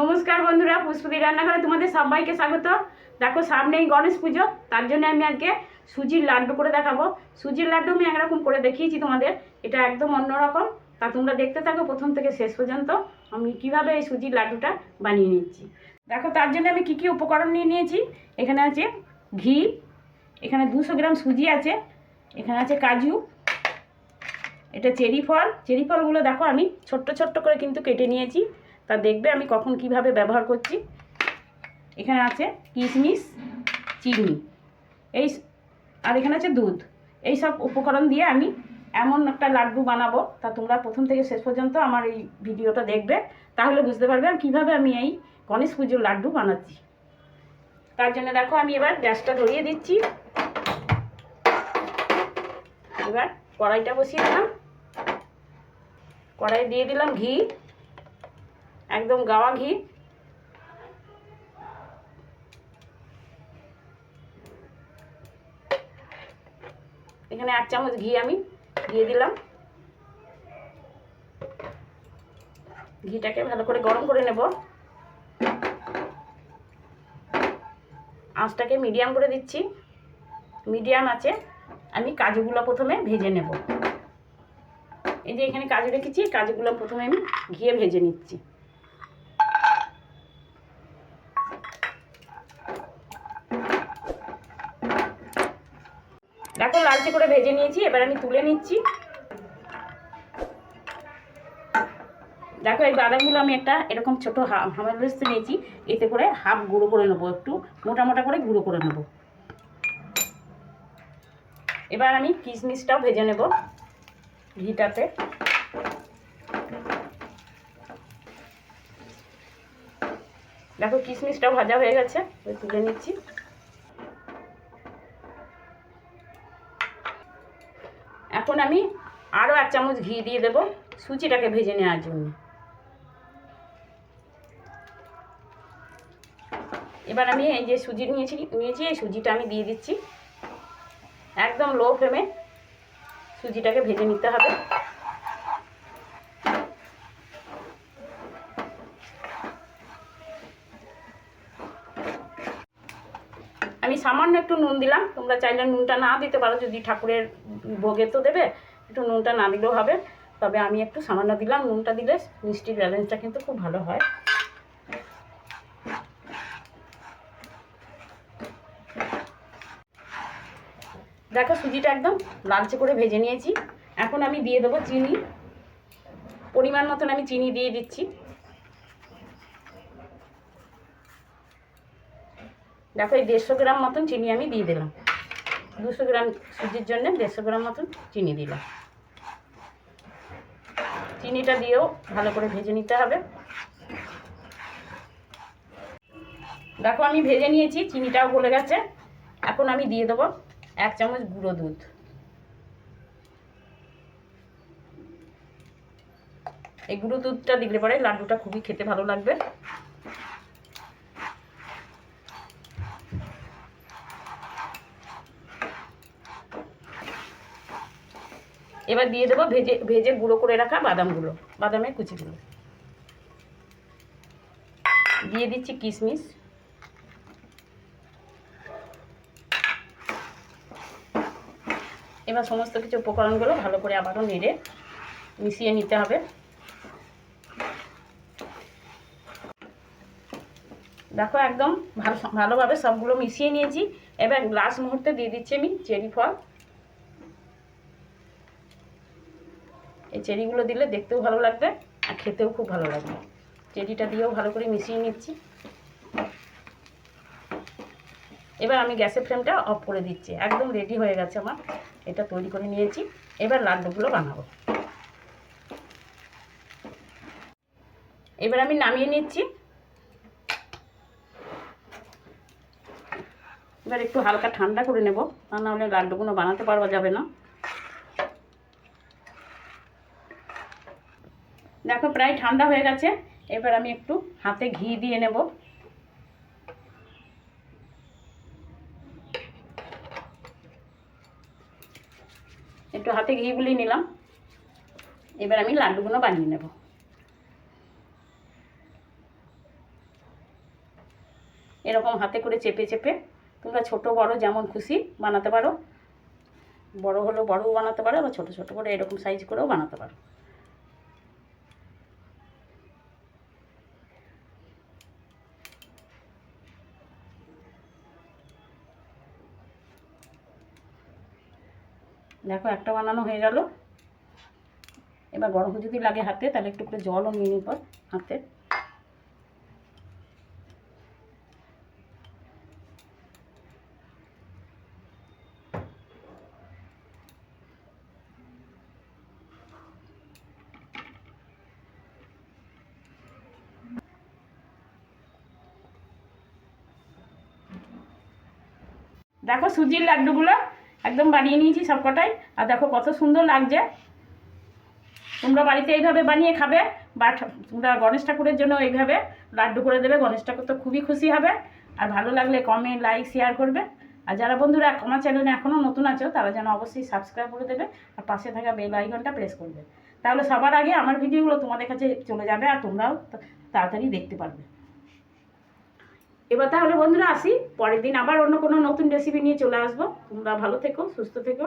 নমস্কার বন্ধুরা পুষ্পতি রান্নাঘরে তোমাদের সবাইকে স্বাগত। দেখো, সামনেই গণেশ পুজো, তার জন্য আমি আজকে সুজির লাড্ডু করে দেখাবো। সুজির লাড্ডু আমি একরকম করে দেখিয়েছি তোমাদের, এটা একদম অন্যরকম। তা তোমরা দেখতে থাকো প্রথম থেকে শেষ পর্যন্ত, আমি কীভাবে এই সুজির লাড্ডুটা বানিয়ে নিচ্ছি। দেখো, তার জন্য আমি কি কি উপকরণ নিয়ে নিয়েছি, এখানে আছে ঘি, এখানে দুশো গ্রাম সুজি আছে, এখানে আছে কাজু, এটা চেরি ফল। চেরি ফলগুলো দেখো, আমি ছোট্ট ছোট্ট করে কিন্তু কেটে নিয়েছি। তা দেখবে আমি কখন কীভাবে ব্যবহার করছি। এখানে আছে কিশমিশ চিনি। এই আর এখানে আছে দুধ। এই সব উপকরণ দিয়ে আমি এমন একটা লাড্ডু বানাবো, তা তোমরা প্রথম থেকে শেষ পর্যন্ত আমার এই ভিডিওটা দেখবে। তাহলে বুঝতে পারবে আর কীভাবে আমি এই গণেশ পুজোর লাড্ডু বানাচ্ছি। তার জন্য দেখো আমি এবার গ্যাসটা ধরিয়ে দিচ্ছি। এবার কড়াইটা বসিয়ে দিলাম। কড়াই দিয়ে দিলাম ঘি। একদম গাওয়া ঘি। এখানে এক চামচ ঘি আমি দিয়ে দিলাম। ঘিটাকে ভালো করে গরম করে নেব। আঁচটাকে মিডিয়াম করে দিচ্ছি। মিডিয়াম আছে। আমি কাজুগুলো প্রথমে ভেজে নেব। এই যে এখানে কাজু রেখেছি, কাজুগুলো প্রথমে আমি ঘিয়ে ভেজে নিচ্ছি। দেখো, লালচে করে ভেজে নিয়েছি, এবার আমি তুলে নিচ্ছি। দেখো, এই বাদামগুলো আমি একটা এরকম ছোটো হামালস্তে নিয়েছি, এতে করে হাফ গুঁড়ো করে নেব একটু, মোটা মোটা করে গুঁড়ো করে নেব। এবার আমি কিশমিশটাও ভেজে নেব ঘিটাতে। দেখো, কিশমিশটাও ভাজা হয়ে গেছে তুলে নিচ্ছি। এখন আমি আরও এক চামচ ঘি দিয়ে দেবো সুজিটাকে ভেজে নেওয়ার জন্য। এবার আমি এই যে সুজি নিয়েছি নিয়েছি, এই সুজিটা আমি দিয়ে দিচ্ছি। একদম লো ফ্লেমে সুজিটাকে ভেজে নিতে হবে। আমি সামান্য একটু নুন দিলাম। তোমরা চাইলে নুনটা না দিতে পারো, যদি ঠাকুরের ভোগে তো দেবে, একটু নুনটা না দিলেও হবে। তবে আমি একটু সামান্য দিলাম, নুনটা দিলে মিষ্টির ব্যালেন্সটা কিন্তু খুব ভালো হয়। দেখো, সুজিটা একদম লালচে করে ভেজে নিয়েছি। এখন আমি দিয়ে দেবো চিনি। পরিমাণ মতন আমি চিনি দিয়ে দিচ্ছি। দেখো এই দেড়শো গ্রাম মতন চিনি আমি দিয়ে দিলাম। দুশো গ্রাম সুজির জন্য দেড়শো গ্রাম মতন চিনি দিলাম। চিনিটা দিয়েও ভালো করে ভেজে নিতে হবে। দেখো আমি ভেজে নিয়েছি, চিনিটাও গলে গেছে। এখন আমি দিয়ে দেবো এক চামচ গুঁড়ো দুধ। এই গুঁড়ো দুধটা দিলে পরে লাড্ডুটা খুবই খেতে ভালো লাগবে। এবার দিয়ে দেবো ভেজে ভেজে গুঁড়ো করে রাখা বাদামগুলো, বাদামের কুচিগুলো। দিয়ে দিচ্ছি কিশমিশ। এবার সমস্ত কিছু উপকরণগুলো ভালো করে আবারও নেড়ে মিশিয়ে নিতে হবে। দেখো একদম ভালো, ভালোভাবে সবগুলো মিশিয়ে নিয়েছি। এবার লাস্ট মুহূর্তে দিয়ে দিচ্ছি আমি চেরি ফল। চেরিগুলো দিলে দেখতেও ভালো লাগবে আর খেতেও খুব ভালো লাগবে। চেরিটা দিয়েও ভালো করে মিশিয়ে নিচ্ছি। এবার আমি গ্যাসের ফ্লেমটা অফ করে দিচ্ছি। একদম রেডি হয়ে গেছে আমার। এটা তৈরি করে নিয়েছি। এবার লাড্ডুগুলো বানাবো। এবার আমি নামিয়ে নিচ্ছি। এবার একটু হালকা ঠান্ডা করে নেব। তা নাহলে লাড্ডুগুলো বানাতে পারবা যাবে না। দেখো প্রায় ঠান্ডা হয়ে গেছে। এবার আমি একটু হাতে ঘি দিয়ে নেব। একটু হাতে ঘি গুলিয়ে নিলাম। এবার আমি লাড্ডুগুলো বানিয়ে নেব। এরকম হাতে করে চেপে চেপে তোমরা ছোট বড় যেমন খুশি বানাতে পারো। বড় হলেও বড়ও বানাতে পারো বা ছোট ছোট করে এরকম সাইজ করেও বানাতে পারো। দেখো, একটা বানানো হয়ে গেল। এবার গরম যদি লাগে হাতে, তাহলে একটু করে জলও নিয়ে নিব হাতে। দেখো, সুজির লাড্ডুগুলো একদম বানিয়ে নিয়েছি সবকটাই। আর দেখো কত সুন্দর লাগছে। তোমরা বাড়িতে এইভাবে বানিয়ে খাবে বা তোমরা গণেশ ঠাকুরের জন্য এইভাবে লাড্ডু করে দেবে, গণেশ ঠাকুর তো খুবই খুশি হবে। আর ভালো লাগলে কমেন্ট লাইক শেয়ার করবে। আর যারা বন্ধুরা আমার চ্যানেলে এখনও নতুন আছো, তারা যেন অবশ্যই সাবস্ক্রাইব করে দেবে আর পাশে থাকা বেল আইকনটা প্রেস করবে। তাহলে সবার আগে আমার ভিডিওগুলো তোমাদের কাছে চলে যাবে আর তোমরাও তাড়াতাড়ি দেখতে পারবে। এবার তাহলে বন্ধুরা আসি, পরের দিন আবার অন্য কোনো নতুন রেসিপি নিয়ে চলে আসব। তোমরা ভালো থেকো, সুস্থ থেকো।